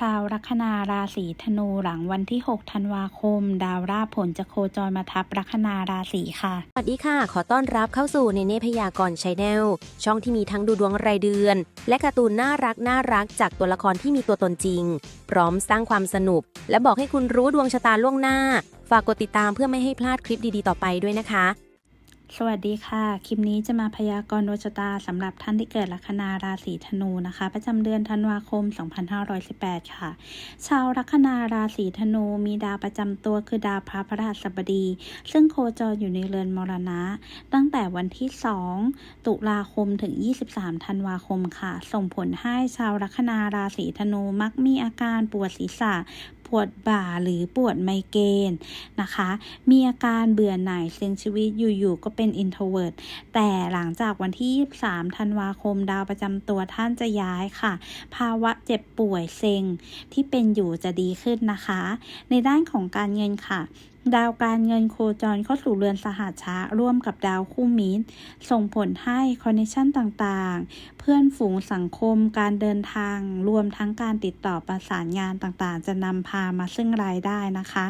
ชาวลัคนาราศีธนูหลังวันที่ 6 ธันวาคม ดาวราผลจะโคจรมาทับลัคนาราศีค่ะ สวัสดีค่ะ ขอต้อนรับเข้าสู่เนเน่พยากรณ์ชแนลช่องที่มีทั้งดูดวงรายเดือน และการ์ตูนน่ารักน่ารักจากตัวละครที่มีตัวตนจริง พร้อมสร้างความสนุก และบอกให้คุณรู้ดวงชะตาล่วงหน้า ฝากกดติดตามเพื่อไม่ให้พลาดคลิปดีๆ ต่อไปด้วยนะคะ สวัสดีค่ะ คลิปนี้จะมาพยากรณ์ดวงชะตาสำหรับท่านที่เกิดลัคนาราศีธนูนะคะ ประจำเดือนธันวาคม 2518 ค่ะ ชาวลัคนาราศีธนูมีดาวประจำตัวคือดาวพระพฤหัสบดี ซึ่งโคจรอยู่ในเรือนมรณะ ตั้งแต่วันที่ 2 ตุลาคมถึง 23 ธันวาคมค่ะ ส่งผลให้ชาวลัคนาราศีธนูมักมีอาการปวดศีรษะ ปวดบ่าหรือปวดไมเกรนนะคะ มีอาการเบื่อหน่ายเซ็งชีวิตอยู่ๆก็เป็นอินโทรเวิร์ตแต่หลังจากวันที่ 23 ธันวาคมดาวประจำตัวท่านจะย้ายค่ะ ภาวะเจ็บป่วยเซ็งที่เป็นอยู่จะดีขึ้นนะคะ ในด้านของการเงินค่ะ ดาวการเงินโคจรเข้าสู่เรือนสหัชชะร่วมกับดาวคู่มิตร ส่งผลให้คอนเนคชั่นต่างๆ เพื่อนฝูงสังคมการเดินทาง รวมทั้งการติดต่อประสานงานต่างๆ จะนำพามาซึ่งรายได้นะคะ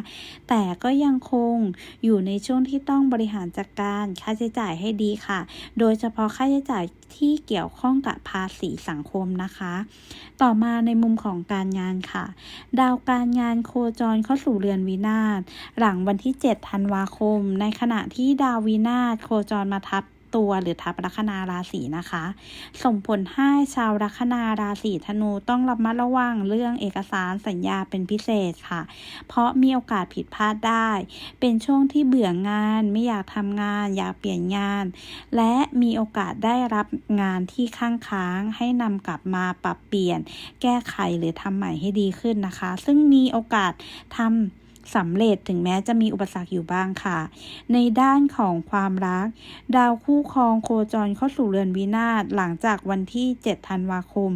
แต่ก็ยังคงอยู่ในช่วงที่ต้องบริหารจัดการค่าใช้จ่ายให้ดีค่ะ โดยเฉพาะค่าใช้จ่ายที่เกี่ยวข้องกับภาษีสังคมนะคะ ต่อมาในมุมของการงานค่ะ ดาวการงานโคจรเข้าสู่เรือนวินาศหลังวันที่ 7 ธันวาคม ในขณะที่ดาววินาโคจรมาทับตัวหรือทับลัคนาราศีนะคะ ส่งผลให้ชาวลัคนาราศีธนูต้องระมัดระวังเรื่องเอกสารสัญญาเป็นพิเศษค่ะ เพราะมีโอกาสผิดพลาดได้ เป็นช่วงที่เบื่องานไม่อยากทำงาน อยากเปลี่ยนงาน และมีโอกาสได้รับงานที่ข้างค้างให้นำกลับมาปรับเปลี่ยน แก้ไขหรือทำใหม่ให้ดีขึ้นนะคะ ซึ่งมีโอกาสทำ สำเร็จถึงแม้จะมีอุปสรรคอยู่บ้างค่ะ ในด้านของความรัก ดาวคู่ครองโคจรเข้าสู่เรือนวินาศหลังจากวันที่ 7 ธันวาคม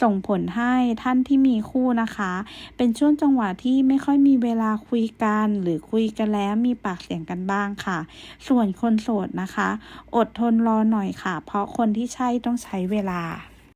ส่งผลให้ท่านที่มีคู่นะคะ เป็นช่วงจังหวะที่ไม่ค่อยมีเวลาคุยกัน หรือคุยกันแล้วมีปากเสียงกันบ้างค่ะ ส่วนคนโสดนะคะ อดทนรอหน่อยค่ะ เพราะคนที่ใช่ต้องใช้เวลา